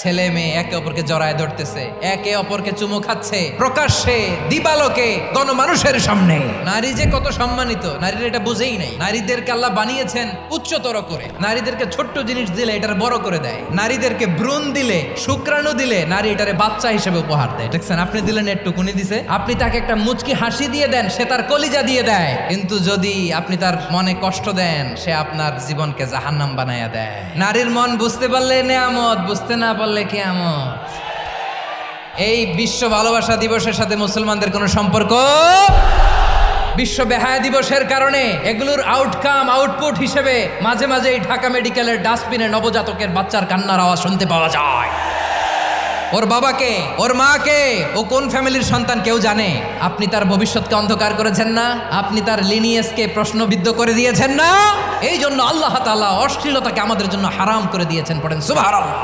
ছেলে মেয়ে একে অপরকে জড়ায় ধরতেছে, একে অপরকে চুমু খাচ্ছে। প্রকাশ্যে দিবালোকে গণমানুষের সামনে। নারী যে কত সম্মানিত, নারীরা এটা বুঝেই নাই। নারীদেরকে আল্লাহ বানিয়েছেন উচ্চতর করে। নারীদেরকে ছোট্ট জিনিস দিলে এটার বড় করে দেয়। নারীদেরকে ভ্রূণ দিলে, শুক্রাণু দিলে নারী এটারে বাচ্চা হিসেবে উপহার দেয়। দেখছেন, আপনি দিলেন একটুকুনি দিছে। আপনি তাকে একটা মুচকি হাসি দিয়ে দেন, সে তার কলিজা দিয়ে দেয়। কিন্তু যদি আপনি তার মনে কষ্ট দেন, সে আপনার জীবনকে জাহান্নাম বানায়া দেয়। নারীর মন বুঝতে পারলে নেয়ামত, বুঝতে না পারলে কেয়ামত এই বিশ্ব ভালোবাসা দিবসের সাথে মুসলমানদের কোনো সম্পর্ক? বিশ্ব বেহায়া দিবসের কারণে এগুলোর আউটকাম আউটপুট হিসেবে মাঝে মাঝে এই ঢাকা মেডিকেলের ডাস্টবিনে নবজাতকের বাচ্চার কান্নার আওয়াজ শুনতে পাওয়া যায়। ওর বাবাকে, ওর মাকে, ও কোন ফ্যামিলির সন্তান কেউ জানে? আপনি তার ভবিষ্যৎকে অন্ধকার করেছেন না? আপনি তার লিনিয়েসকে প্রশ্নবিদ্ধ করে দিয়েছেন না? এই জন্য আল্লাহ তাআলা অশ্লীলতাকে আমাদের জন্য হারাম করে দিয়েছেন, পড়েন সুবহানাল্লাহ।